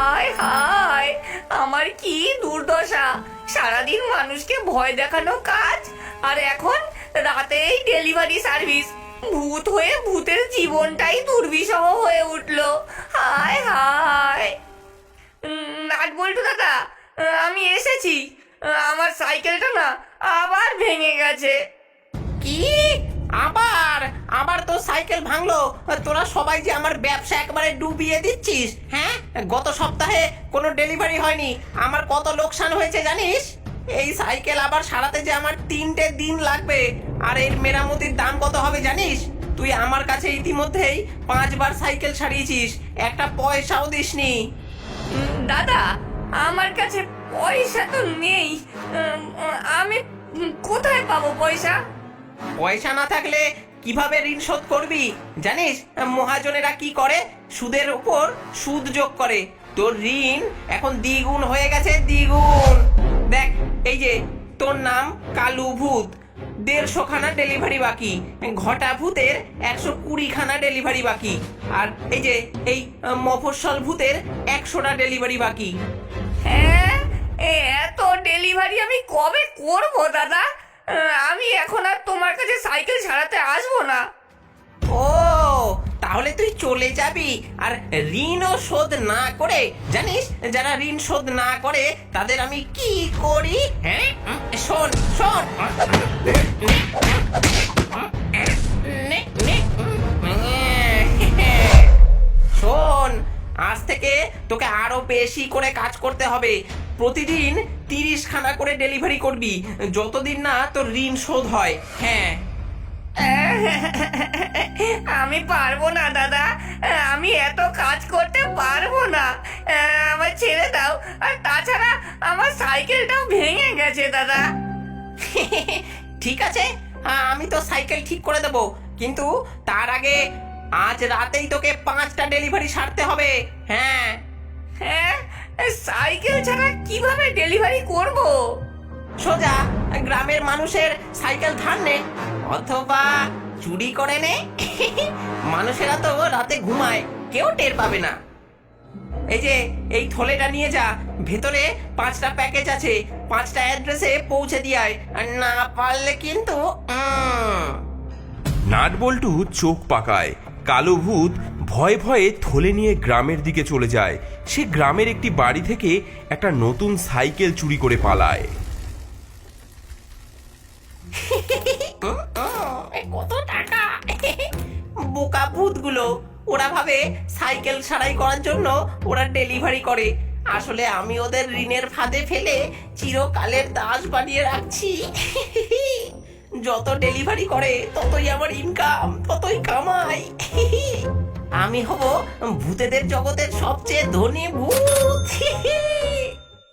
হায় হায়, আমার কি দুর্দশা। সারাদিন মানুষকে ভয় দেখানো কাজ, আর এখন রাতেই ডেলিভারি সার্ভিস। ভূত হয়ে ভূতের জীবনটাই দুর্বিষহ হয়ে উঠল। হায় হায়। নাট বল্টু দাদা, আমি এসেছি। আমার সাইকেলটা না আবার ভেঙে গেছে। কি? আবার? সাইকেল ভাঙলো তোরা সবাই যে আমার ব্যবসা একবারে ডুবিয়ে দিচ্ছিস হ্যাঁ? গত সপ্তাহে কোনো ডেলিভারি হয়নি আমার কত লোকসান হয়েছে জানিস? এই সাইকেল আবার সারাতে যে আমার তিনটে দিন লাগবে আর এর মেরামতির দাম কত হবে জানিস? তুই আমার কাছে ইতিমধ্যেই পাঁচবার সাইকেল সারিয়েছিস একটা পয়সাও দিসনি। দাদা আমার কাছে পয়সা তো নেই আমি কোথায় পাবো পয়সা? পয়সা না থাকলে কীভাবে ঋণ শোধ করবি? জানিস মহাজনেরা কি করে? সুদের উপর সুদ যোগ করে। তোর ঋণ এখন দ্বিগুণ হয়ে গেছে দ্বিগুণ। দেখ এই যে তোর নাম কালু ভূত। দেড়শো খানা ডেলিভারি বাকি। ঘটা ভূতের একশো কুড়ি খানা ডেলিভারি বাকি। আর এই যে এই আহ, মফস্বল ভূতের একশোটা ডেলিভারি বাকি। হ্যাঁ এত ডেলিভারি আমি কবে করব? তাহলে তুই চলে যাবি। আর ঋণও শোধ না করে, জানিস, যারা ঋণ শোধ না করে, তাদের আমি কি করি? হ্যাঁ? শোন শোন। শোন, আজ থেকে তোকে আরও বেশি করে কাজ করতে হবে। প্রতিদিন তিরিশ খানা করে ডেলিভারি করবি, যতদিন না তোর ঋণ শোধ হয়। হ্যাঁ। আমি পারব না দাদা। আমি এত কাজ করতে পারব না। আমার ছেড়ে দাও। আর তাছাড়া আমার সাইকেলটাও ভেঙে গেছে দাদা। ঠিক আছে আ- আমি তো সাইকেল ঠিক করে দেবো। কিন্তু তার আগে আজ রাতেই তোকে পাঁচটা ডেলিভারি সারতে হবে। হ্যাঁ। হ্যাঁ সাইকেল ছাড়া কীভাবে ডেলিভারি করব? সোজা। গ্রামের মানুষের সাইকেল ধার নে অথবা চুরি করে নে। মানুষেরা তো রাতে ঘুমায়, কেউ টের পাবে না। এই যে, এই থলেটা নিয়ে যা, ভেতরে পাঁচটা প্যাকেজ আছে, পাঁচটা অ্যাড্রেসে পৌঁছে দিয়ায় আর না পারলে কিন্তু নাটবল্টু চোখ পাকায়, কালো ভূত ভয়ে ভয়ে থলে নিয়ে গ্রামের দিকে চলে যায়। সে গ্রামের একটি বাড়ি থেকে একটা নতুন সাইকেল চুরি করে পালায়। কত টাকা? বোকা ভূতগুলো। ওরা ভাবে সাইকেল সারাই করার জন্য ওরা ডেলিভারি করে। আসলে আমি ওদের ঋণের ফাঁদে ফেলে চিরকালের দাস বানিয়ে রাখছি। যত ডেলিভারি করে, ততই আমার ইনকাম ততই কামাই। আমি হব ভূতেদের জগতের সবচেয়ে ধনী ভূত।